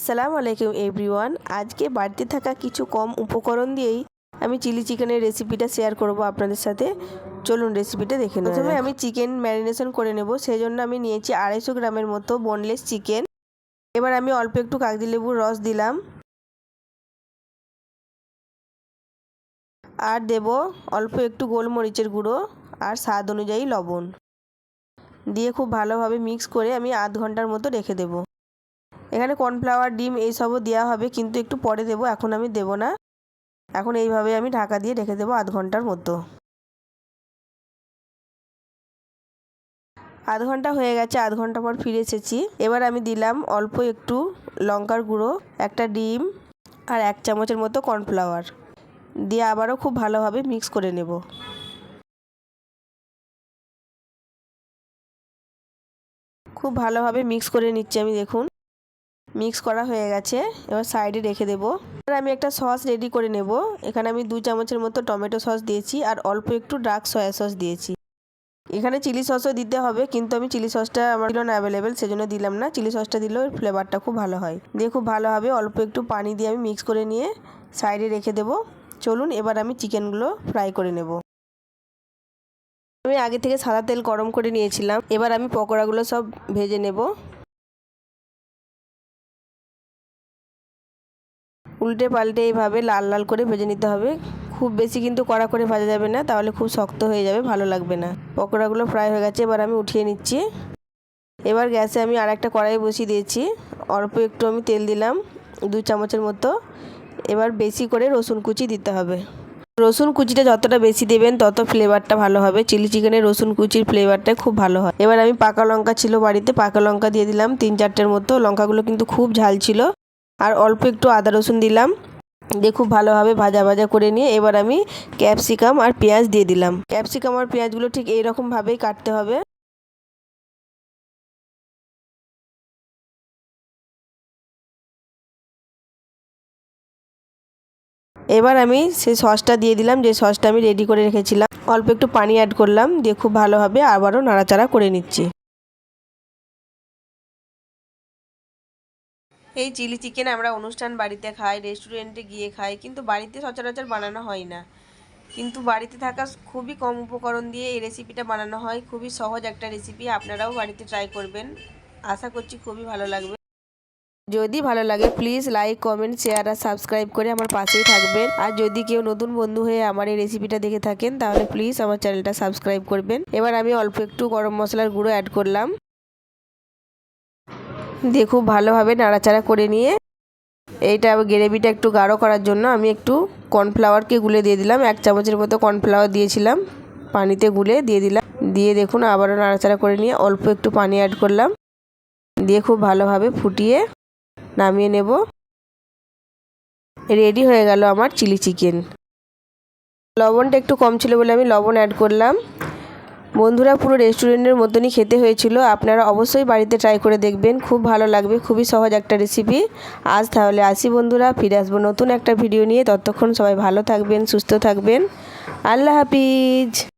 আসসালামু আলাইকুম এভরিওয়ান। আজকে বাড়িতে থাকা কিছু কম উপকরণ দিয়েই আমি চিলি চিকেনের রেসিপিটা শেয়ার করব আপনাদের সাথে। চলুন রেসিপিটা দেখে নেব প্রথমে আমি চিকেন ম্যারিনেশন করে নেব সেই জন্য আমি নিয়েছি আড়াইশো গ্রামের মতো বোনলেস চিকেন। এবার আমি অল্প একটু কাগজি লেবুর রস দিলাম। আর দেব অল্প একটু গোলমরিচের গুঁড়ো আর স্বাদ অনুযায়ী লবণ। দিয়ে খুব ভালোভাবে মিক্স করে আমি আধ ঘণ্টার মতো রেখে দেবো। এখানে কর্নফ্লাওয়ার ডিম এইসবও দেওয়া হবে, কিন্তু একটু পরে দেবো, এখন আমি দেব না। এখন এইভাবে আমি ঢাকা দিয়ে রেখে দেবো আধ ঘণ্টার মতো। আধ ঘণ্টা হয়ে গেছে, আধ ঘণ্টা পর ফিরে এসেছি। এবার আমি দিলাম অল্প একটু লঙ্কার গুঁড়ো, একটা ডিম আর এক চামচের মতো কর্নফ্লাওয়ার দিয়ে আবারও খুব ভালোভাবে মিক্স করে নেব। খুব ভালোভাবে মিক্স করে নিচ্ছি আমি, দেখুন। মিক্স করা হয়ে গেছে। এবার সাইডে রেখে দেবো। এবার আমি একটা সস রেডি করে নেব। এখানে আমি দু চামচের মতো টমেটো সস দিয়েছি আর অল্প একটু ডার্ক সয়া সস দিয়েছি। এখানে চিলি সসও দিতে হবে, কিন্তু আমি চিলি সসটা আমার ছিল না অ্যাভেলেবেল সেজন্য দিলাম না। চিলি সসটা দিলেও ফ্লেভারটা খুব ভালো হয়। দিয়ে খুব ভালোভাবে অল্প একটু পানি দিয়ে আমি মিক্স করে নিয়ে সাইডে রেখে দেবো। চলুন, এবার আমি চিকেনগুলো ফ্রাই করে নেব। আমি আগে থেকে সাদা তেল গরম করে নিয়েছিলাম। এবার আমি পকোড়াগুলো সব ভেজে নেব। উল্টে পাল্টে এইভাবে লাল লাল করে ভেজে নিতে হবে। খুব বেশি কিন্তু কড়া করে ভাজা যাবে না, তাহলে খুব শক্ত হয়ে যাবে, ভালো লাগবে না। পকোড়াগুলো ফ্রাই হয়ে গেছে, এবার আমি উঠিয়ে নিচ্ছি। এবার গ্যাসে আমি আর একটা কড়াই বসিয়ে দিয়েছি। অল্প একটু আমি তেল দিলাম, দু চামচের মতো। এবার বেশি করে রসুন কুচি দিতে হবে। রসুন কুচিটা যতটা বেশি দেবেন, তত ফ্লেভারটা ভালো হবে। চিলি চিকেনের রসুন কুচির ফ্লেভারটা খুব ভালো হয়। এবার আমি পাকা লঙ্কা ছিল বাড়িতে, পাকা লঙ্কা দিয়ে দিলাম। তিন চারটের মতো, লঙ্কাগুলো কিন্তু খুব ঝাল ছিল। আর অল্প একটু আদা রসুন দিলাম। দিয়ে খুব ভালোভাবে ভাজা ভাজা করে নিয়ে এবার আমি ক্যাপসিকাম আর পেঁয়াজ দিয়ে দিলাম। ক্যাপসিকাম আর পেঁয়াজগুলো ঠিক এইরকমভাবেই কাটতে হবে। এবার আমি সেই সসটা দিয়ে দিলাম, যে সসটা আমি রেডি করে রেখেছিলাম। অল্প একটু পানি অ্যাড করলাম, দিয়ে খুব ভালোভাবে আবারও নাড়াচাড়া করে নিচ্ছি। এই চিলি চিকেন আমরা অনুষ্ঠান বাড়িতে খাই রেস্টুরেন্টে গিয়ে খাই, কিন্তু বাড়িতে সচরাচর বানানো হয় না। কিন্তু বাড়িতে থাকা খুবই কম উপকরণ দিয়ে এই রেসিপিটা বানানো হয়। খুবই সহজ একটা রেসিপি আপনারাও বাড়িতে ট্রাই করবেন। আশা করছি খুবই ভালো লাগবে। যদি ভালো লাগে প্লিজ লাইক কমেন্ট শেয়ার আর সাবস্ক্রাইব করে আমার পাশেই থাকবেন। আর যদি কেউ নতুন বন্ধু হয়ে আমার এই রেসিপিটা দেখে থাকেন, তাহলে প্লিজ আমার চ্যানেলটা সাবস্ক্রাইব করবেন। এবার আমি অল্প একটু গরম মশলার গুঁড়ো অ্যাড করলাম। দিয়ে খুব ভালোভাবে নাড়াচাড়া করে নিয়ে এইটা গ্রেভিটা একটু গাঢ় করার জন্য আমি একটু কর্নফ্লাওয়ারকে গুলে দিয়ে দিলাম। এক চামচের মতো কর্নফ্লাওয়ার দিয়েছিলাম। পানিতে গুলে দিয়ে দিলাম। দিয়ে দেখুন আবারও নাড়াচাড়া করে নিয়ে অল্প একটু পানি অ্যাড করলাম। দিয়ে খুব ভালোভাবে ফুটিয়ে নামিয়ে নেব। রেডি হয়ে গেল আমার চিলি চিকেন। লবণটা একটু কম ছিল বলে আমি লবণ অ্যাড করলাম। বন্ধুরা পুরো রেস্টুরেন্টের মতনই খেতে হয়েছিল। আপনারা অবশ্যই বাড়িতে ট্রাই করে দেখবেন। খুব ভালো লাগবে, খুবই সহজ একটা রেসিপি আজ তাহলে আসি বন্ধুরা, ফিরে আসব নতুন একটা ভিডিও নিয়ে। ততক্ষণ সবাই ভালো থাকবেন, সুস্থ থাকবেন। আল্লাহ হাফিজ।